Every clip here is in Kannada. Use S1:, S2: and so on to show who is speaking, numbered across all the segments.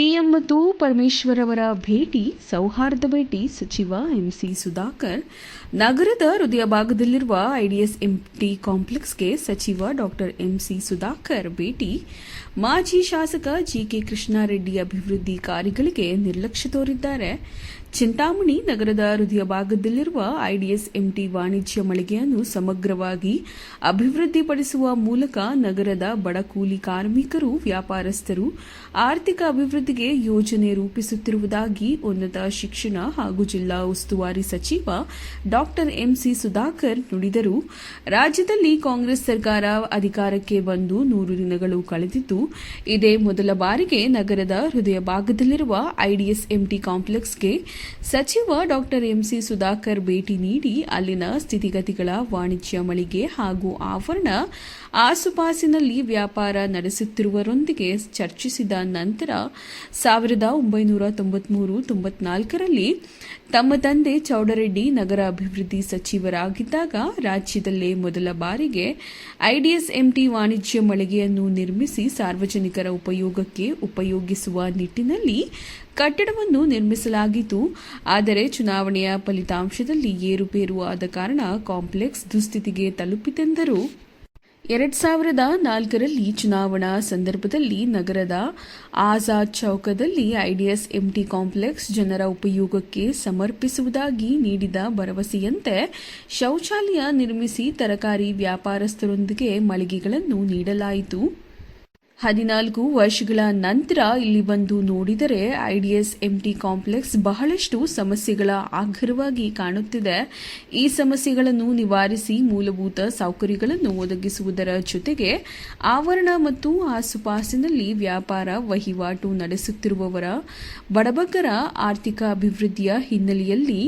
S1: ಸಿಎಂ ಮತ್ತು ಪರಮೇಶ್ವರ್ ಅವರ ಭೇಟಿ, ಸೌಹಾರ್ದ ಭೇಟಿ, ಸಚಿವ ಎಂಸಿ ಸುಧಾಕರ್. ನಗರದ ಹೃದಯ ಭಾಗದಲ್ಲಿರುವ ಐಡಿಎಸ್ ಎಂಟಿ ಕಾಂಪ್ಲೆಕ್ಸ್ಗೆ ಸಚಿವ ಡಾಕ್ಟರ್ ಎಂಸಿ ಸುಧಾಕರ್ ಭೇಟಿ. ಮಾಜಿ ಶಾಸಕ ಜಿಕೆ ಕೃಷ್ಣಾರೆಡ್ಡಿ ಅಭಿವೃದ್ಧಿ ಕಾರ್ಯಗಳಿಗೆ ನಿರ್ಲಕ್ಷ್ಯ ತೋರಿದ್ದಾರೆ. ಚಿಂತಾಮಣಿ ನಗರದ ಹೃದಯ ಭಾಗದಲ್ಲಿರುವ ಐಡಿಎಸ್ ಎಂಟಿ ವಾಣಿಜ್ಯ ಮಳಿಗೆಯನ್ನು ಸಮಗ್ರವಾಗಿ ಅಭಿವೃದ್ಧಿಪಡಿಸುವ ಮೂಲಕ ನಗರದ ಬಡ ಕೂಲಿ ಕಾರ್ಮಿಕರು, ವ್ಯಾಪಾರಸ್ಥರು ಆರ್ಥಿಕ ಅಭಿವೃದ್ಧಿಗೆ ಯೋಜನೆ ರೂಪಿಸುತ್ತಿರುವುದಾಗಿ ಉನ್ನತ ಶಿಕ್ಷಣ ಹಾಗೂ ಜಿಲ್ಲಾ ಉಸ್ತುವಾರಿ ಸಚಿವ ಡಾಕ್ಟರ್ ಎಂಸಿ ಸುಧಾಕರ್ ನುಡಿದರು. ರಾಜ್ಯದಲ್ಲಿ ಕಾಂಗ್ರೆಸ್ ಸರ್ಕಾರ ಅಧಿಕಾರಕ್ಕೆ ಬಂದು ನೂರು ದಿನಗಳು ಕಳೆದಿದ್ದು, ಇದೇ ಮೊದಲ ಬಾರಿಗೆ ನಗರದ ಹೃದಯ ಭಾಗದಲ್ಲಿರುವ ಐಡಿಎಸ್ ಎಂಟಿ ಕಾಂಪ್ಲೆಕ್ಸ್ಗೆ ಸಚಿವ ಡಾಕ್ಟರ್ ಎಂಸಿ ಸುಧಾಕರ್ ಭೇಟಿ ನೀಡಿ ಅಲ್ಲಿನ ಸ್ಥಿತಿಗತಿಗಳ ವಾಣಿಜ್ಯ ಮಳಿಗೆ ಹಾಗೂ ಆವರಣ ಆಸುಪಾಸಿನಲ್ಲಿ ವ್ಯಾಪಾರ ನಡೆಸುತ್ತಿರುವರೊಂದಿಗೆ ಚರ್ಚಿಸಿದ ನಂತರ ಸಾವಿರದ ಒಂಬೈನೂರ ತೊಂಬತ್ಮೂರು ತೊಂಬತ್ನಾಲ್ಕರಲ್ಲಿ ತಮ್ಮ ತಂದೆ ಚೌಡರೆಡ್ಡಿ ನಗರ ಅಭಿವೃದ್ಧಿ ಸಚಿವರಾಗಿದ್ದಾಗ ರಾಜ್ಯದಲ್ಲೇ ಮೊದಲ ಬಾರಿಗೆ ಐಡಿಎಸ್ ಎಂಟಿ ವಾಣಿಜ್ಯ ಮಳಿಗೆಯನ್ನು ನಿರ್ಮಿಸಿ ಸಾರ್ವಜನಿಕರ ಉಪಯೋಗಕ್ಕೆ ಉಪಯೋಗಿಸುವ ನಿಟ್ಟಿನಲ್ಲಿ ಕಟ್ಟಡವನ್ನು ನಿರ್ಮಿಸಲಾಗಿತ್ತು. ಆದರೆ ಚುನಾವಣೆಯ ಫಲಿತಾಂಶದಲ್ಲಿ ಏರುಪೇರು ಆದ ಕಾರಣ ಕಾಂಪ್ಲೆಕ್ಸ್ ದುಸ್ಥಿತಿಗೆ ತಲುಪಿತೆಂದರು. ಎರಡ್ ಸಾವಿರದ ನಾಲ್ಕರಲ್ಲಿ ಚುನಾವಣಾ ಸಂದರ್ಭದಲ್ಲಿ ನಗರದ ಆಜಾದ್ ಚೌಕದಲ್ಲಿ ಐಡಿಎಸ್ ಎಂಟಿ ಕಾಂಪ್ಲೆಕ್ಸ್ ಜನರ ಉಪಯೋಗಕ್ಕೆ ಸಮರ್ಪಿಸುವುದಾಗಿ ನೀಡಿದ ಭರವಸೆಯಂತೆ ಶೌಚಾಲಯ ನಿರ್ಮಿಸಿ ತರಕಾರಿ ವ್ಯಾಪಾರಸ್ಥರೊಂದಿಗೆ ಮಳಿಗೆಗಳನ್ನು ನೀಡಲಾಯಿತು. ಹದಿನಾಲ್ಕು ವರ್ಷಗಳ ನಂತರ ಇಲ್ಲಿ ಬಂದು ನೋಡಿದರೆ ಐಡಿಎಸ್ ಎಂಟಿ ಕಾಂಪ್ಲೆಕ್ಸ್ ಬಹಳಷ್ಟು ಸಮಸ್ಯೆಗಳ ಆಗ್ರಹವಾಗಿ ಕಾಣುತ್ತಿದೆ. ಈ ಸಮಸ್ಯೆಗಳನ್ನು ನಿವಾರಿಸಿ ಮೂಲಭೂತ ಸೌಕರ್ಯಗಳನ್ನು ಒದಗಿಸುವುದರ ಜೊತೆಗೆ ಆವರಣ ಮತ್ತು ಆಸುಪಾಸಿನಲ್ಲಿ ವ್ಯಾಪಾರ ವಹಿವಾಟು ನಡೆಸುತ್ತಿರುವವರ, ಬಡಬಗ್ಗರ ಆರ್ಥಿಕ ಅಭಿವೃದ್ಧಿಯ ಹಿನ್ನೆಲೆಯಲ್ಲಿ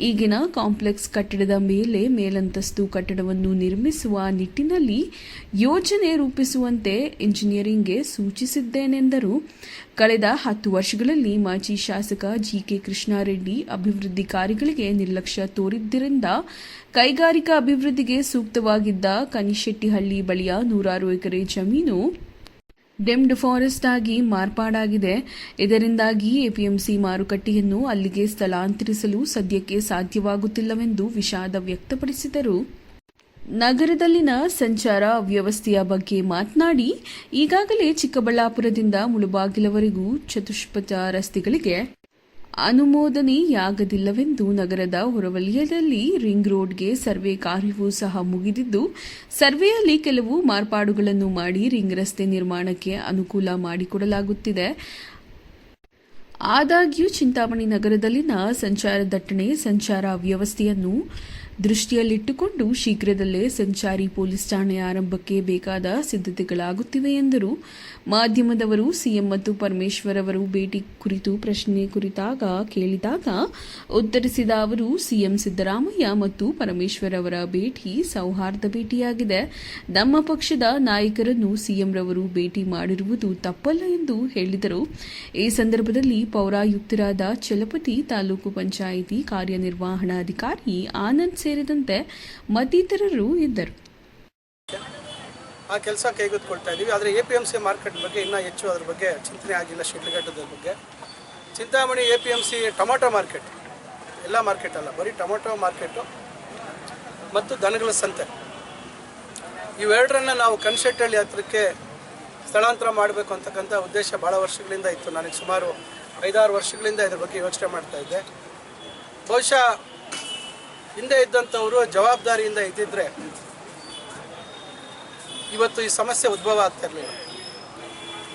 S1: ಈಗಿನ ಕಾಂಪ್ಲೆಕ್ಸ್ ಕಟ್ಟಡದ ಮೇಲೆ ಮೇಲಂತಸ್ತು ಕಟ್ಟಡವನ್ನು ನಿರ್ಮಿಸುವ ನಿಟ್ಟಿನಲ್ಲಿ ಯೋಜನೆ ರೂಪಿಸುವಂತೆ ಇಂಜಿನಿಯರಿಂಗ್ ಗೆ ಸೂಚಿಸಿದ್ದೇನೆಂದರು ಕಳೆದ ಹತ್ತು ವರ್ಷಗಳಲ್ಲಿ ಮಾಜಿ ಶಾಸಕ ಜಿಕೆ ಕೃಷ್ಣಾರೆಡ್ಡಿ ಅಭಿವೃದ್ಧಿ ಕಾರ್ಯಗಳಿಗೆ ನಿರ್ಲಕ್ಷ್ಯ ತೋರಿದ್ದರಿಂದ ಕೈಗಾರಿಕಾ ಅಭಿವೃದ್ಧಿಗೆ ಸೂಕ್ತವಾಗಿದ್ದ ಕನಿಶೆಟ್ಟಿಹಳ್ಳಿ ಬಳಿಯ ನೂರಾರು ಎಕರೆ ಜಮೀನು ಡೆಮ್ಡ್ ಫಾರೆಸ್ಟ್ ಆಗಿ ಮಾರ್ಪಾಡಾಗಿದೆ. ಇದರಿಂದಾಗಿ ಎಪಿಎಂಸಿ ಮಾರುಕಟ್ಟೆಯನ್ನು ಅಲ್ಲಿಗೆ ಸ್ಥಳಾಂತರಿಸಲು ಸದ್ಯಕ್ಕೆ ಸಾಧ್ಯವಾಗುತ್ತಿಲ್ಲವೆಂದು ವಿಷಾದ ವ್ಯಕ್ತಪಡಿಸಿದರು. ನಗರದಲ್ಲಿನ ಸಂಚಾರ ವ್ಯವಸ್ಥೆಯ ಬಗ್ಗೆ ಮಾತನಾಡಿ, ಈಗಾಗಲೇ ಚಿಕ್ಕಬಳ್ಳಾಪುರದಿಂದ ಮುಳುಬಾಗಿಲವರೆಗೂ ಚತುಷ್ಪಥ ರಸ್ತೆಗಳಿಗೆ ಅನುಮೋದನೆಯಾಗದಿಲ್ಲವೆಂದು ನಗರದ ಹೊರವಲಯದಲ್ಲಿ ರಿಂಗ್ ರೋಡ್ಗೆ ಸರ್ವೆ ಕಾರ್ಯವೂ ಸಹ ಮುಗಿದಿದ್ದು, ಸರ್ವೆಯಲ್ಲಿ ಕೆಲವು ಮಾರ್ಪಾಡುಗಳನ್ನು ಮಾಡಿ ರಿಂಗ್ ರಸ್ತೆ ನಿರ್ಮಾಣಕ್ಕೆ ಅನುಕೂಲ ಮಾಡಿಕೊಡಲಾಗುತ್ತಿದೆ. ಆದಾಗ್ಯೂ, ಚಿಂತಾಮಣಿ ನಗರದಲ್ಲಿನ ಸಂಚಾರ ದಟ್ಟಣೆ, ಸಂಚಾರ ಅವ್ಯವಸ್ಥೆಯನ್ನು ದೃಷ್ಟಿಯಲ್ಲಿಟ್ಟುಕೊಂಡು ಶೀಘ್ರದಲ್ಲೇ ಸಂಚಾರಿ ಪೊಲೀಸ್ ಠಾಣೆ ಆರಂಭಕ್ಕೆ ಬೇಕಾದ ಸಿದ್ಧತೆಗಳಾಗುತ್ತಿವೆ ಎಂದರು. ಮಾಧ್ಯಮದವರು ಸಿಎಂ ಮತ್ತು ಪರಮೇಶ್ವರ್ ಅವರು ಭೇಟಿ ಕುರಿತು ಪ್ರಶ್ನೆ ಕುರಿತಾಗ ಕೇಳಿದಾಗ ಉತ್ತರಿಸಿದ ಅವರು, ಸಿಎಂ ಸಿದ್ದರಾಮಯ್ಯ ಮತ್ತು ಪರಮೇಶ್ವರ್ ಅವರ ಭೇಟಿ ಸೌಹಾರ್ದ ಭೇಟಿಯಾಗಿದೆ. ನಮ್ಮ ಪಕ್ಷದ ನಾಯಕರನ್ನು ಸಿಎಂ ರವರು ಭೇಟಿ ಮಾಡಿರುವುದು ತಪ್ಪಲ್ಲ ಎಂದು ಹೇಳಿದರು. ಈ ಸಂದರ್ಭದಲ್ಲಿ ಪೌರಾಯುಕ್ತರಾದ ಚಲಪತಿ ತಾಲೂಕು ಪಂಚಾಯಿತಿ ಕಾರ್ಯನಿರ್ವಹಣಾಧಿಕಾರಿ ಆನಂದ್ ಸೇರಿದಂತೆ ಮತ್ತಿತರರು ಇದ್ದರು.
S2: ಆ ಕೆಲಸ ಕೈಗೆತ್ತಿಕೊಳ್ತಾ ಇದ್ದೀವಿ. ಆದರೆ A P M C market ಬಗ್ಗೆ ಇನ್ನೂ ಹೆಚ್ಚು ಅದ್ರ ಬಗ್ಗೆ ಚಿಂತನೆ ಆಗಿಲ್ಲ ಶಿಡ್ಲಘಟ್ಟದ ಬಗ್ಗೆ. Chintamani A P M C tomato market. ಎಲ್ಲ ಮಾರ್ಕೆಟ್ ಅಲ್ಲ, ಬರೀ ಟೊಮೊಟೊ ಮಾರ್ಕೆಟು ಮತ್ತು ದನಗಳ ಸಂತೆ. ಇವೆರಡರನ್ನ ನಾವು ಕನ್ಸೆಟ್ಟಳ್ಳಿ ಹತ್ರಕ್ಕೆ ಸ್ಥಳಾಂತರ ಮಾಡಬೇಕು ಅಂತಕ್ಕಂಥ ಉದ್ದೇಶ ಭಾಳ ವರ್ಷಗಳಿಂದ ಇತ್ತು. ನನಗೆ ಸುಮಾರು ಐದಾರು ವರ್ಷಗಳಿಂದ ಇದ್ರ ಬಗ್ಗೆ ಯೋಚನೆ ಮಾಡ್ತಾ ಇದ್ದೆ. ಬಹುಶಃ ಹಿಂದೆ ಇದ್ದಂಥವರು ಜವಾಬ್ದಾರಿಯಿಂದ ಇದ್ದಿದ್ರೆ ಇವತ್ತು ಈ ಸಮಸ್ಯೆ ಉದ್ಭವ ಆಗ್ತಿರಲಿಲ್ಲ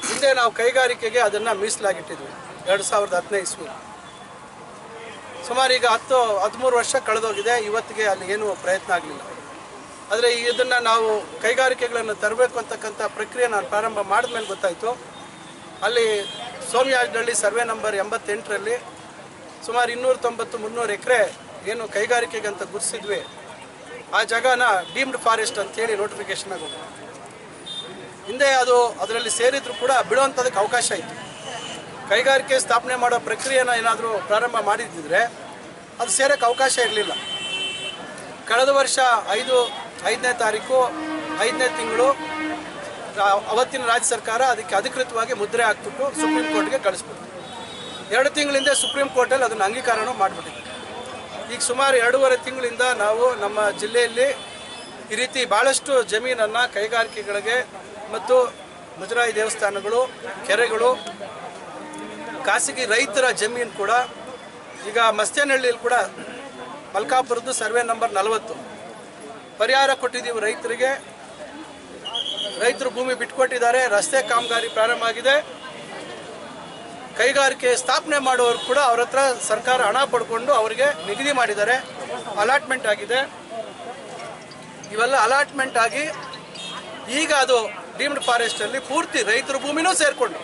S2: ಹಿಂದೆ ನಾವು ಕೈಗಾರಿಕೆಗೆ ಅದನ್ನು ಮೀಸಲಾಗಿಟ್ಟಿದ್ವಿ, ಎರಡು ಸಾವಿರದ ಹದಿನೈದು ಇಸ್ವಿ ಸುಮಾರು ಈಗ ಹತ್ತು, ಹದಿಮೂರು ವರ್ಷ ಕಳೆದೋಗಿದೆ, ಇವತ್ತಿಗೆ ಅಲ್ಲಿ ಏನೂ ಪ್ರಯತ್ನ ಆಗಲಿಲ್ಲ. ಆದರೆ ಇದನ್ನು ನಾವು ಕೈಗಾರಿಕೆಗಳನ್ನು ತರಬೇಕು ಅಂತಕ್ಕಂಥ ಪ್ರಕ್ರಿಯೆ ನಾನು ಪ್ರಾರಂಭ ಮಾಡಿದ್ಮೇಲೆ ಗೊತ್ತಾಯಿತು. ಅಲ್ಲಿ ಸೋಮಯಾಜನಹಳ್ಳಿ ಸರ್ವೆ ನಂಬರ್ ಎಂಬತ್ತೆಂಟರಲ್ಲಿ ಸುಮಾರು ಇನ್ನೂರ ತೊಂಬತ್ತು ಮುನ್ನೂರು ಎಕರೆ ಏನು ಕೈಗಾರಿಕೆಗೆ ಅಂತ ಆ ಜಾಗನ ಡೀಮ್ಡ್ ಫಾರೆಸ್ಟ್ ಅಂತೇಳಿ ನೋಟಿಫಿಕೇಶನ್ ಆಗೋದು ಹಿಂದೆ ಅದು ಅದರಲ್ಲಿ ಸೇರಿದ್ರು ಕೂಡ ಬಿಡುವಂಥದಕ್ಕೆ ಅವಕಾಶ ಇತ್ತು. ಕೈಗಾರಿಕೆ ಸ್ಥಾಪನೆ ಮಾಡೋ ಪ್ರಕ್ರಿಯೆನ ಏನಾದರೂ ಪ್ರಾರಂಭ ಮಾಡಿದ್ದಿದ್ರೆ ಅದು ಸೇರೋಕ್ಕೆ ಅವಕಾಶ ಇರಲಿಲ್ಲ. ಕಳೆದ ವರ್ಷ ಐದು, ಐದನೇ ತಾರೀಕು, ಐದನೇ ತಿಂಗಳು ಅವತ್ತಿನ ರಾಜ್ಯ ಸರ್ಕಾರ ಅದಕ್ಕೆ ಅಧಿಕೃತವಾಗಿ ಮುದ್ರೆ ಹಾಕ್ಬಿಟ್ಟು ಸುಪ್ರೀಂ ಕೋರ್ಟ್ಗೆ ಕಳಿಸ್ಬಿಟ್ಟು ಎರಡು ತಿಂಗಳಿಂದ ಸುಪ್ರೀಂ ಕೋರ್ಟಲ್ಲಿ ಅದನ್ನು ಅಂಗೀಕಾರನೂ ಮಾಡಿಬಿಟ್ಟಿದೆ ಈಗ ಸುಮಾರು ಎರಡೂವರೆ ತಿಂಗಳಿಂದ ನಾವು ನಮ್ಮ ಜಿಲ್ಲೆಯಲ್ಲಿ ಈ ರೀತಿ ಭಾಳಷ್ಟು ಜಮೀನನ್ನು ಕೈಗಾರಿಕೆಗಳಿಗೆ ಮತ್ತು ಮುಜರಾಯಿ ದೇವಸ್ಥಾನಗಳು, ಕೆರೆಗಳು, ಖಾಸಗಿ ರೈತರ ಜಮೀನು ಕೂಡ ಈಗ ಮಸ್ತೇನಹಳ್ಳಿಯಲ್ಲಿ ಕೂಡ ಮಲ್ಕಾಪುರದ್ದು ಸರ್ವೆ ನಂಬರ್ ನಲವತ್ತು. ಪರಿಹಾರ ಕೊಟ್ಟಿದ್ದೀವಿ ರೈತರಿಗೆ. ರೈತರು ಭೂಮಿ ಬಿಟ್ಕೊಟ್ಟಿದ್ದಾರೆ, ರಸ್ತೆ ಕಾಮಗಾರಿ ಪ್ರಾರಂಭ ಆಗಿದೆ. ಕೈಗಾರಿಕೆ ಸ್ಥಾಪನೆ ಮಾಡೋರು ಕೂಡ ಅವ್ರ ಹತ್ರ ಸರ್ಕಾರ ಹಣ ಪಡ್ಕೊಂಡು ಅವರಿಗೆ ನಿಗದಿ ಮಾಡಿದ್ದಾರೆ. ಅಲಾಟ್ಮೆಂಟ್ ಆಗಿದೆ. ಇವೆಲ್ಲ ಅಲಾಟ್ಮೆಂಟ್ ಆಗಿ ಈಗ ಅದು ಡೀಮ್ಡ್ ಫಾರೆಸ್ಟಲ್ಲಿ ಪೂರ್ತಿ ರೈತರ ಭೂಮಿನೂ ಸೇರಿಕೊಂಡು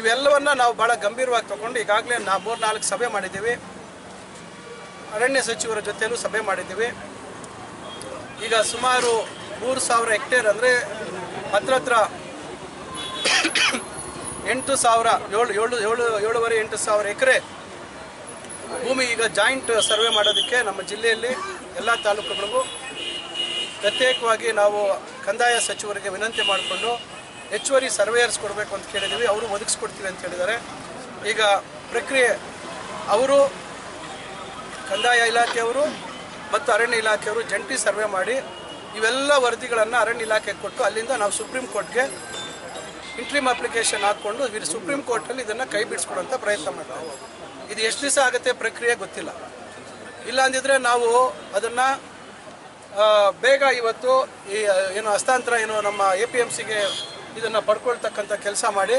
S2: ಇವೆಲ್ಲವನ್ನ ನಾವು ಭಾಳ ಗಂಭೀರವಾಗಿ ತಗೊಂಡು ಈಗಾಗಲೇ ನಾವು ಮೂರು ನಾಲ್ಕು ಸಭೆ ಮಾಡಿದ್ದೀವಿ. ಅರಣ್ಯ ಸಚಿವರ ಜೊತೆಯಲ್ಲೂ ಸಭೆ ಮಾಡಿದ್ದೀವಿ. ಈಗ ಸುಮಾರು ಮೂರು ಸಾವಿರ ಹೆಕ್ಟೇರ್ ಅಂದರೆ ಹತ್ರ ಹತ್ರ ಎಂಟು ಸಾವಿರ, ಏಳು ಏಳು ಏಳು, ಏಳುವರೆ, ಎಂಟು ಸಾವಿರ ಎಕರೆ ಭೂಮಿ ಈಗ ಜಾಯಿಂಟ್ ಸರ್ವೆ ಮಾಡೋದಕ್ಕೆ ನಮ್ಮ ಜಿಲ್ಲೆಯಲ್ಲಿ ಎಲ್ಲ ತಾಲೂಕುಗಳಿಗೂ ಪ್ರತ್ಯೇಕವಾಗಿ ನಾವು ಕಂದಾಯ ಸಚಿವರಿಗೆ ವಿನಂತಿ ಮಾಡಿಕೊಂಡು ಹೆಚ್ಚುವರಿ ಸರ್ವೇಯರ್ಸ್ ಕೊಡಬೇಕು ಅಂತ ಕೇಳಿದ್ದೀವಿ. ಅವರು ಒದಗಿಸ್ಕೊಡ್ತೀವಿ ಅಂತ ಹೇಳಿದ್ದಾರೆ. ಈಗ ಪ್ರಕ್ರಿಯೆ, ಅವರು ಕಂದಾಯ ಇಲಾಖೆಯವರು ಮತ್ತು ಅರಣ್ಯ ಇಲಾಖೆಯವರು ಜಂಟಿ ಸರ್ವೆ ಮಾಡಿ ಇವೆಲ್ಲ ವರದಿಗಳನ್ನು ಅರಣ್ಯ ಇಲಾಖೆಗೆ ಕೊಟ್ಟು ಅಲ್ಲಿಂದ ನಾವು ಸುಪ್ರೀಂ ಕೋರ್ಟ್ಗೆ ಇಂಟ್ರೀಮ್ ಅಪ್ಲಿಕೇಶನ್ ಹಾಕ್ಕೊಂಡು ಇವರು ಸುಪ್ರೀಂ ಕೋರ್ಟಲ್ಲಿ ಇದನ್ನು ಕೈ ಬಿಡಿಸ್ಕೊಡೋಂಥ ಪ್ರಯತ್ನ ಮಾಡ್ತಾರೆ ಇದು ಎಷ್ಟು ದಿವಸ ಆಗುತ್ತೆ ಪ್ರಕ್ರಿಯೆ ಗೊತ್ತಿಲ್ಲ. ಇಲ್ಲ ಅಂದಿದ್ರೆ ನಾವು ಅದನ್ನು ಬೇಗ ಇವತ್ತು ಈ ಏನು ಹಸ್ತಾಂತರ ಏನು ನಮ್ಮ ಎ ಪಿ ಎಂ ಸಿಗೆ ಇದನ್ನು ಪಡ್ಕೊಳ್ತಕ್ಕಂಥ ಕೆಲಸ ಮಾಡಿ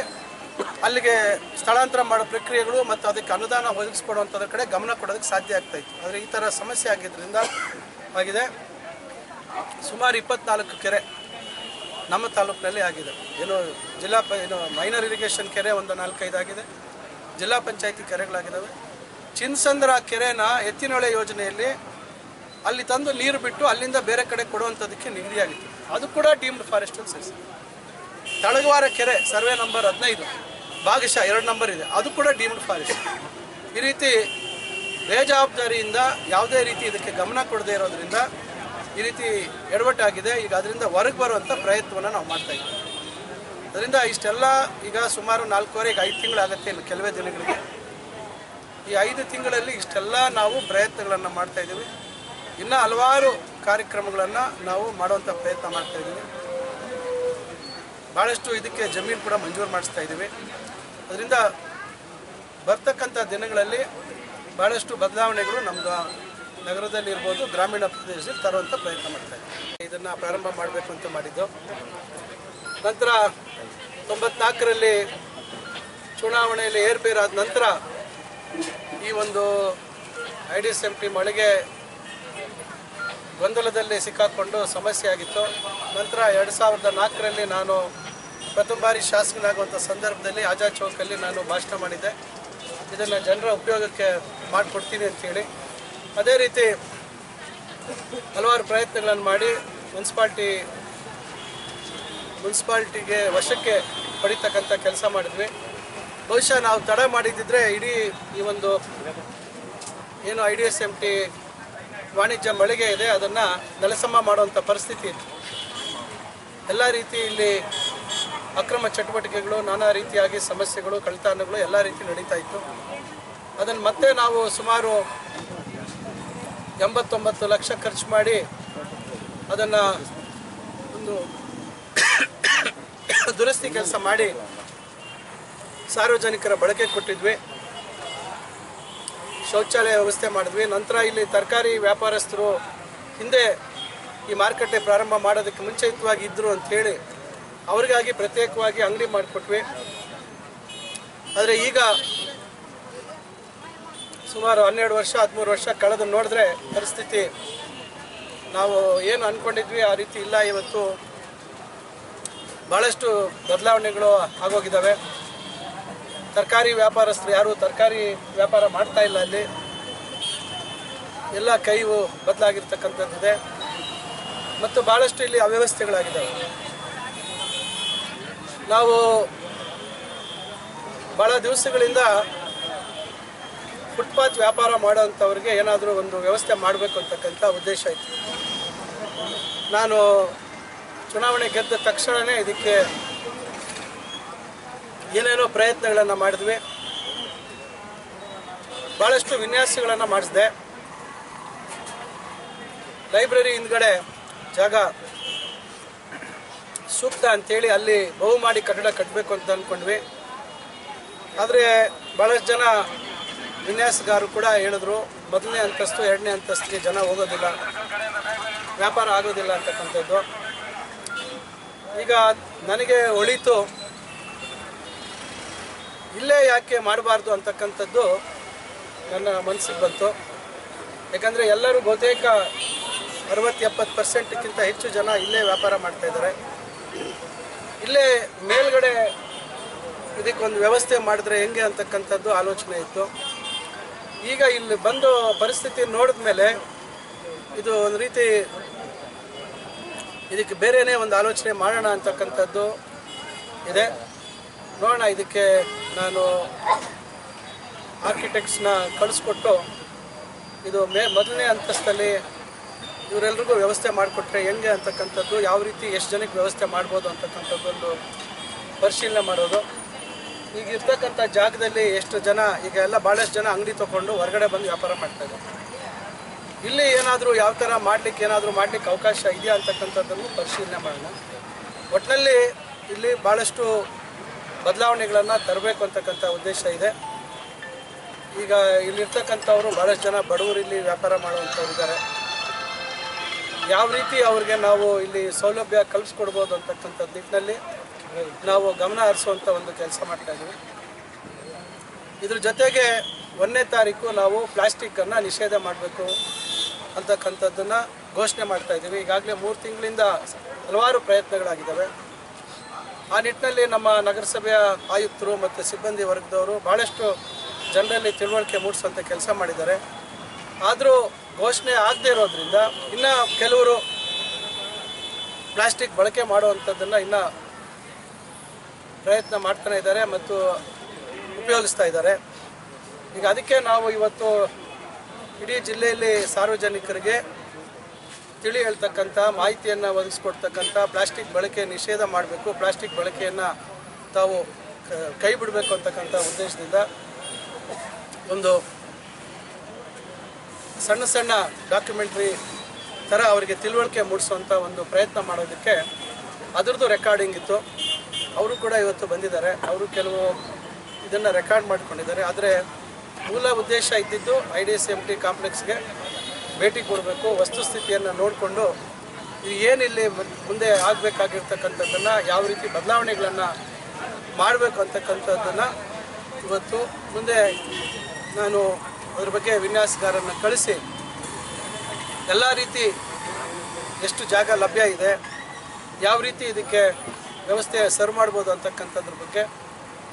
S2: ಅಲ್ಲಿಗೆ ಸ್ಥಳಾಂತರ ಮಾಡೋ ಪ್ರಕ್ರಿಯೆಗಳು ಮತ್ತು ಅದಕ್ಕೆ ಅನುದಾನ ಒದಗಿಸ್ಕೊಡುವಂಥದ್ರ ಕಡೆ ಗಮನ ಕೊಡೋದಕ್ಕೆ ಸಾಧ್ಯ ಆಗ್ತಾ ಇತ್ತು. ಆದರೆ ಈ ಥರ ಸಮಸ್ಯೆ ಆಗಿದ್ದರಿಂದ ಆಗಿದೆ. ಸುಮಾರು ಇಪ್ಪತ್ನಾಲ್ಕು ಕೆರೆ ನಮ್ಮ ತಾಲೂಕಿನಲ್ಲಿ ಆಗಿದೆ. ಏನು ಜಿಲ್ಲಾ ಏನು ಮೈನರ್ ಇರಿಗೇಷನ್ ಕೆರೆ ಒಂದು ನಾಲ್ಕೈದು ಆಗಿದೆ. ಜಿಲ್ಲಾ ಪಂಚಾಯತಿ ಕೆರೆಗಳಾಗಿದ್ದಾವೆ. ಚಿನ್ಸಂದ್ರ ಕೆರೆನ ಎತ್ತಿನೊಳೆ ಯೋಜನೆಯಲ್ಲಿ ಅಲ್ಲಿ ತಂದು ನೀರು ಬಿಟ್ಟು ಅಲ್ಲಿಂದ ಬೇರೆ ಕಡೆ ಕೊಡುವಂಥದ್ದಕ್ಕೆ ನಿಗದಿಯಾಗಿತ್ತು ಅದು ಕೂಡ ಡೀಮ್ಡ್ ಫಾರೆಸ್ಟಲ್ಲಿ ಸೇರಿಸಿ ತಳಗವಾರ ಕೆರೆ, ಸರ್ವೆ ನಂಬರ್ ಹದಿನೈದು, ಭಾಗಶಃ ಎರಡು ನಂಬರ್ ಇದೆ. ಅದು ಕೂಡ ಡೀಮ್ಡ್ ಫಾರೆಸ್ಟ್ ಈ ರೀತಿ ಬೇಜವಾಬ್ದಾರಿಯಿಂದ ಯಾವುದೇ ರೀತಿ ಇದಕ್ಕೆ ಗಮನ ಕೊಡದೇ ಇರೋದ್ರಿಂದ ಈ ರೀತಿ ಎಡವಟ್ಟಾಗಿದೆ ಈಗ ಅದರಿಂದ ಹೊರಗೆ ಬರುವಂಥ ಪ್ರಯತ್ನವನ್ನು ನಾವು ಮಾಡ್ತಾ ಇದ್ದೀವಿ. ಅದರಿಂದ ಇಷ್ಟೆಲ್ಲ ಈಗ ಸುಮಾರು ನಾಲ್ಕೂವರೆಗೆ ಐದು ತಿಂಗಳಾಗತ್ತೆ ಇನ್ನು ಕೆಲವೇ ದಿನಗಳಿಗೆ. ಈ ಐದು ತಿಂಗಳಲ್ಲಿ ಇಷ್ಟೆಲ್ಲ ನಾವು ಪ್ರಯತ್ನಗಳನ್ನು ಮಾಡ್ತಾ ಇದ್ದೀವಿ. ಇನ್ನೂ ಹಲವಾರು ಕಾರ್ಯಕ್ರಮಗಳನ್ನು ನಾವು ಮಾಡುವಂಥ ಪ್ರಯತ್ನ ಮಾಡ್ತಾ ಇದ್ದೀವಿ. ಭಾಳಷ್ಟು ಇದಕ್ಕೆ ಜಮೀನು ಕೂಡ ಮಂಜೂರು ಮಾಡಿಸ್ತಾ ಇದ್ದೀವಿ. ಅದರಿಂದ ಬರ್ತಕ್ಕಂಥ ದಿನಗಳಲ್ಲಿ ಭಾಳಷ್ಟು ಬದಲಾವಣೆಗಳು ನಮ್ಮದು ನಗರದಲ್ಲಿ ಇರ್ಬೋದು ಗ್ರಾಮೀಣ ಪ್ರದೇಶದಲ್ಲಿ ತರುವಂಥ ಪ್ರಯತ್ನ ಮಾಡ್ತಾ ಇದ್ದೀವಿ ಇದನ್ನು ಪ್ರಾರಂಭ ಮಾಡಬೇಕು ಅಂತ ಮಾಡಿದ್ದು. ನಂತರ ತೊಂಬತ್ನಾಲ್ಕರಲ್ಲಿ ಚುನಾವಣೆಯಲ್ಲಿ ಏರ್ಪೇರಾದ ನಂತರ ಈ ಒಂದು I D S M T ಮಳೆಗೆ ಗೊಂದಲದಲ್ಲಿ ಸಿಕ್ಕಾಕೊಂಡು ಸಮಸ್ಯೆ ಆಗಿತ್ತು. ನಂತರ ಎರಡು ಸಾವಿರದ ನಾಲ್ಕರಲ್ಲಿ ನಾನು ಪ್ರಥಮ ಬಾರಿ ಶಾಸಕನಾಗುವಂಥ ಸಂದರ್ಭದಲ್ಲಿ ಆಜಾದ್ ಚೌಕಲ್ಲಿ ನಾನು ಭಾಷಣ ಮಾಡಿದ್ದೆ. ಇದನ್ನು ಜನರ ಉಪಯೋಗಕ್ಕೆ ಮಾಡಿಕೊಡ್ತೀನಿ ಅಂತೇಳಿ ಅದೇ ರೀತಿ ಹಲವಾರು ಪ್ರಯತ್ನಗಳನ್ನು ಮಾಡಿ ಮುನ್ಸಿಪಾಲ್ಟಿ ಮುನ್ಸಿಪಾಲ್ಟಿಗೆ ವಶಕ್ಕೆ ಪಡಿತಕ್ಕಂಥ ಕೆಲಸ ಮಾಡಿದ್ವಿ. ಬಹುಶಃ ನಾವು ತಡ ಮಾಡಿದ್ದಿದ್ರೆ ಇಡೀ ಈ ಒಂದು ಏನು I D S M T ವಾಣಿಜ್ಯ ಮಳಿಗೆ ಇದೆ, ಅದನ್ನು ನೆಲಸಮ ಮಾಡುವಂಥ ಪರಿಸ್ಥಿತಿ ಇತ್ತು ಎಲ್ಲ ರೀತಿ ಇಲ್ಲಿ ಅಕ್ರಮ ಚಟುವಟಿಕೆಗಳು, ನಾನಾ ರೀತಿಯಾಗಿ ಸಮಸ್ಯೆಗಳು ಕಳ್ತನಗಳು ಎಲ್ಲ ರೀತಿ ನಡೀತಾ ಇತ್ತು. ಅದನ್ನು ಮತ್ತೆ ನಾವು ಸುಮಾರು ಎಂಬತ್ತೊಂಬತ್ತು ಲಕ್ಷ ಖರ್ಚು ಮಾಡಿ ಅದನ್ನು ಒಂದು ದುರಸ್ತಿ ಕೆಲಸ ಮಾಡಿ ಸಾರ್ವಜನಿಕರ ಬಳಕೆ ಕೊಟ್ಟಿದ್ವಿ. ಶೌಚಾಲಯ ವ್ಯವಸ್ಥೆ ಮಾಡಿದ್ವಿ. ನಂತರ ಇಲ್ಲಿ ತರಕಾರಿ ವ್ಯಾಪಾರಸ್ಥರು ಹಿಂದೆ ಈ ಮಾರುಕಟ್ಟೆ ಪ್ರಾರಂಭ ಮಾಡೋದಕ್ಕೆ ಮುಂಚಿತವಾಗಿ ಇದ್ದರು ಅಂಥೇಳಿ ಅವರಿಗಾಗಿ ಪ್ರತ್ಯೇಕವಾಗಿ ಅಂಗಡಿ ಮಾಡಿಕೊಟ್ವಿ. ಆದರೆ ಈಗ ಸುಮಾರು ಹನ್ನೆರಡು ವರ್ಷ, ಹದಿಮೂರು ವರ್ಷ ಕಳೆದು ನೋಡಿದ್ರೆ ಪರಿಸ್ಥಿತಿ ನಾವು ಏನು ಅಂದ್ಕೊಂಡಿದ್ವಿ ಆ ರೀತಿ ಇಲ್ಲ. ಇವತ್ತು ಭಾಳಷ್ಟು ಬದಲಾವಣೆಗಳು ಆಗೋಗಿದ್ದಾವೆ. ತರಕಾರಿ ವ್ಯಾಪಾರಸ್ಥರು ಯಾರು ತರಕಾರಿ ವ್ಯಾಪಾರ ಮಾಡ್ತಾ ಇಲ್ಲ ಅಲ್ಲಿ. ಎಲ್ಲ ಕೈವು ಬದಲಾಗಿರ್ತಕ್ಕಂಥದ್ದಿದೆ ಮತ್ತು ಭಾಳಷ್ಟು ಇಲ್ಲಿ ಅವ್ಯವಸ್ಥೆಗಳಾಗಿದ್ದಾವೆ. ನಾವು ಭಾಳ ದಿವಸಗಳಿಂದ ಫುಟ್ಪಾತ್ ವ್ಯಾಪಾರ ಮಾಡೋವಂಥವ್ರಿಗೆ ಏನಾದರೂ ಒಂದು ವ್ಯವಸ್ಥೆ ಮಾಡಬೇಕು ಅಂತಕ್ಕಂಥ ಉದ್ದೇಶ ಇತ್ತು. ನಾನು ಚುನಾವಣೆ ಗೆದ್ದ ತಕ್ಷಣವೇ ಇದಕ್ಕೆ ಏನೇನೋ ಪ್ರಯತ್ನಗಳನ್ನು ಮಾಡಿದ್ವಿ. ಭಾಳಷ್ಟು ವಿನ್ಯಾಸಗಳನ್ನು ಮಾಡಿಸಿದೆ. ಲೈಬ್ರರಿ ಹಿಂದ್ಗಡೆ ಜಾಗ ಸೂಕ್ತ ಅಂತೇಳಿ ಅಲ್ಲಿ ಬಹುಮಾಡಿ ಕಟ್ಟಡ ಕಟ್ಟಬೇಕು ಅಂತ ಅಂದ್ಕೊಂಡ್ವಿ ಆದರೆ ಭಾಳಷ್ಟು ಜನ ವಿನ್ಯಾಸಗಾರರು ಕೂಡ ಹೇಳಿದ್ರು, ಮೊದಲನೇ ಅಂತಸ್ತು, ಎರಡನೇ ಅಂತಸ್ತಿಗೆ ಜನ ಹೋಗೋದಿಲ್ಲ, ವ್ಯಾಪಾರ ಆಗೋದಿಲ್ಲ ಅಂತಕ್ಕಂಥದ್ದು. ಈಗ ನನಗೆ ಒಳಿತು, ಇಲ್ಲೇ ಯಾಕೆ ಮಾಡಬಾರ್ದು ಅಂತಕ್ಕಂಥದ್ದು ನನ್ನ ಮನಸ್ಸಿಗೆ ಬಂತು. ಯಾಕಂದರೆ ಎಲ್ಲರೂ ಬಹುತೇಕ ಅರವತ್ತು ಎಪ್ಪತ್ತು ಪರ್ಸೆಂಟ್ಗಿಂತ ಹೆಚ್ಚು ಜನ ಇಲ್ಲೇ ವ್ಯಾಪಾರ ಮಾಡ್ತಾ ಇದ್ದಾರೆ. ಇಲ್ಲೇ ಮೇಲ್ಗಡೆ ಇದಕ್ಕೊಂದು ವ್ಯವಸ್ಥೆ ಮಾಡಿದ್ರೆ ಹೆಂಗೆ ಅಂತಕ್ಕಂಥದ್ದು ಆಲೋಚನೆ ಇತ್ತು. ಈಗ ಇಲ್ಲಿ ಬಂದು ಪರಿಸ್ಥಿತಿ ನೋಡಿದ ಮೇಲೆ ಇದು ಒಂದು ರೀತಿ ಇದಕ್ಕೆ ಬೇರೆಯೇ ಒಂದು ಆಲೋಚನೆ ಮಾಡೋಣ ಅಂತಕ್ಕಂಥದ್ದು ಇದೆ. ನೋಡೋಣ, ಇದಕ್ಕೆ ನಾನು ಆರ್ಕಿಟೆಕ್ಟ್ಸ್ನ ಕಳಿಸ್ಕೊಟ್ಟು ಇದು ಮೇ ಮೊದಲನೇ ಅಂತಸ್ತಲ್ಲಿ ಇವರೆಲ್ರಿಗೂ ವ್ಯವಸ್ಥೆ ಮಾಡಿಕೊಟ್ರೆ ಹೆಂಗೆ ಅಂತಕ್ಕಂಥದ್ದು, ಯಾವ ರೀತಿ ಎಷ್ಟು ಜನಕ್ಕೆ ವ್ಯವಸ್ಥೆ ಮಾಡ್ಬೋದು ಅಂತಕ್ಕಂಥದ್ದೊಂದು ಪರಿಶೀಲನೆ ಮಾಡೋದು. ಈಗ ಇರ್ತಕ್ಕಂಥ ಜಾಗದಲ್ಲಿ ಎಷ್ಟು ಜನ, ಈಗ ಎಲ್ಲ ಭಾಳಷ್ಟು ಜನ ಅಂಗಡಿ ತೊಗೊಂಡು ಹೊರಗಡೆ ಬಂದು ವ್ಯಾಪಾರ ಮಾಡ್ತಾ ಇದ್ದಾರೆ. ಇಲ್ಲಿ ಏನಾದರೂ ಯಾವ ಥರ ಮಾಡಲಿಕ್ಕೆ ಏನಾದರೂ ಮಾಡಲಿಕ್ಕೆ ಅವಕಾಶ ಇದೆಯಾ ಅಂತಕ್ಕಂಥದ್ದನ್ನು ಪರಿಶೀಲನೆ ಮಾಡೋಣ. ಒಟ್ಟಿನಲ್ಲಿ ಇಲ್ಲಿ ಭಾಳಷ್ಟು ಬದಲಾವಣೆಗಳನ್ನು ತರಬೇಕು ಅಂತಕ್ಕಂಥ ಉದ್ದೇಶ ಇದೆ. ಈಗ ಇಲ್ಲಿರ್ತಕ್ಕಂಥವರು ಭಾಳಷ್ಟು ಜನ ಬಡವರು ಇಲ್ಲಿ ವ್ಯಾಪಾರ ಮಾಡುವಂಥವ್ರು ಇದ್ದಾರೆ. ಯಾವ ರೀತಿ ಅವ್ರಿಗೆ ನಾವು ಇಲ್ಲಿ ಸೌಲಭ್ಯ ಕಲ್ಪಿಸ್ಕೊಡ್ಬೋದು ಅಂತಕ್ಕಂಥ ನಿಟ್ಟಿನಲ್ಲಿ ನಾವು ಗಮನ ಹರಿಸುವಂಥ ಒಂದು ಕೆಲಸ ಮಾಡ್ತಾ ಇದ್ದೀವಿ. ಇದ್ರ ಜೊತೆಗೆ ಒಂದನೇ ತಾರೀಕು ನಾವು ಪ್ಲಾಸ್ಟಿಕ್ಕನ್ನು ನಿಷೇಧ ಮಾಡಬೇಕು ಅಂತಕ್ಕಂಥದ್ದನ್ನು ಘೋಷಣೆ ಮಾಡ್ತಾ ಇದ್ದೀವಿ. ಈಗಾಗಲೇ ಮೂರು ತಿಂಗಳಿಂದ ಹಲವಾರು ಪ್ರಯತ್ನಗಳಾಗಿದ್ದಾವೆ. ಆ ನಿಟ್ಟಿನಲ್ಲಿ ನಮ್ಮ ನಗರಸಭೆಯ ಆಯುಕ್ತರು ಮತ್ತು ಸಿಬ್ಬಂದಿ ವರ್ಗದವರು ಭಾಳಷ್ಟು ಜನರಲ್ಲಿ ತಿಳುವಳಿಕೆ ಮೂಡಿಸುವಂಥ ಕೆಲಸ ಮಾಡಿದ್ದಾರೆ. ಆದರೂ ಘೋಷಣೆ ಆಗದೇ ಇರೋದ್ರಿಂದ ಇನ್ನು ಕೆಲವರು ಪ್ಲಾಸ್ಟಿಕ್ ಬಳಕೆ ಮಾಡುವಂಥದ್ದನ್ನು ಇನ್ನು ಪ್ರಯತ್ನ ಮಾಡ್ತಾನೆ ಇದ್ದಾರೆ ಮತ್ತು ಉಪಯೋಗಿಸ್ತಾ ಇದ್ದಾರೆ. ಈಗ ಅದಕ್ಕೆ ನಾವು ಇವತ್ತು ಇಡೀ ಜಿಲ್ಲೆಯಲ್ಲಿ ಸಾರ್ವಜನಿಕರಿಗೆ ತಿಳಿ ಹೇಳ್ತಕ್ಕಂಥ, ಮಾಹಿತಿಯನ್ನು ಒದಗಿಸ್ಕೊಡ್ತಕ್ಕಂಥ ಪ್ಲಾಸ್ಟಿಕ್ ಬಳಕೆ ನಿಷೇಧ ಮಾಡಬೇಕು. ಪ್ಲಾಸ್ಟಿಕ್ ಬಳಕೆಯನ್ನು ತಾವು ಕ- ಬಿಡಬೇಕು ಅಂತಕ್ಕಂಥ ಉದ್ದೇಶದಿಂದ ಒಂದು ಸಣ್ಣ ಸಣ್ಣ ಡಾಕ್ಯುಮೆಂಟ್ರಿ ಥರ ಅವರಿಗೆ ತಿಳುವಳಿಕೆ ಮೂಡಿಸುವಂಥ ಒಂದು ಪ್ರಯತ್ನ ಮಾಡೋದಕ್ಕೆ ಅದರದ್ದು ರೆಕಾರ್ಡಿಂಗ್ ಇತ್ತು. ಅವರು ಕೂಡ ಇವತ್ತು ಬಂದಿದ್ದಾರೆ. ಅವರು ಕೆಲವು ಇದನ್ನು ರೆಕಾರ್ಡ್ ಮಾಡಿಕೊಂಡಿದ್ದಾರೆ. ಆದರೆ ಮೂಲ ಉದ್ದೇಶ ಇದ್ದಿದ್ದು I D S M T ಕಾಂಪ್ಲೆಕ್ಸ್ಗೆ ಭೇಟಿ ಕೊಡಬೇಕು. ವಸ್ತುಸ್ಥಿತಿಯನ್ನು ನೋಡಿಕೊಂಡು ಏನಿಲ್ಲಿ ಮುಂದೆ ಆಗಬೇಕಾಗಿರ್ತಕ್ಕಂಥದ್ದನ್ನು, ಯಾವ ರೀತಿ ಬದಲಾವಣೆಗಳನ್ನು ಮಾಡಬೇಕು ಅಂತಕ್ಕಂಥದ್ದನ್ನು ಇವತ್ತು ಮುಂದೆ ನಾನು ಅದ್ರ ಬಗ್ಗೆ ವಿನ್ಯಾಸಗಾರನ್ನು ಕಳಿಸಿ ಎಲ್ಲ ರೀತಿ ಎಷ್ಟು ಜಾಗ ಲಭ್ಯ ಇದೆ, ಯಾವ ರೀತಿ ಇದಕ್ಕೆ ವ್ಯವಸ್ಥೆ ಸರ್ವ್ ಮಾಡ್ಬೋದು ಅಂತಕ್ಕಂಥದ್ರ ಬಗ್ಗೆ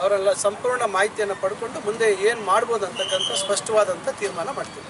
S2: ಅವರೆಲ್ಲ ಸಂಪೂರ್ಣ ಮಾಹಿತಿಯನ್ನು ಪಡ್ಕೊಂಡು ಮುಂದೆ ಏನು ಮಾಡ್ಬೋದು ಅಂತಕ್ಕಂಥ ಸ್ಪಷ್ಟವಾದಂಥ ತೀರ್ಮಾನ ಮಾಡ್ತೀವಿ.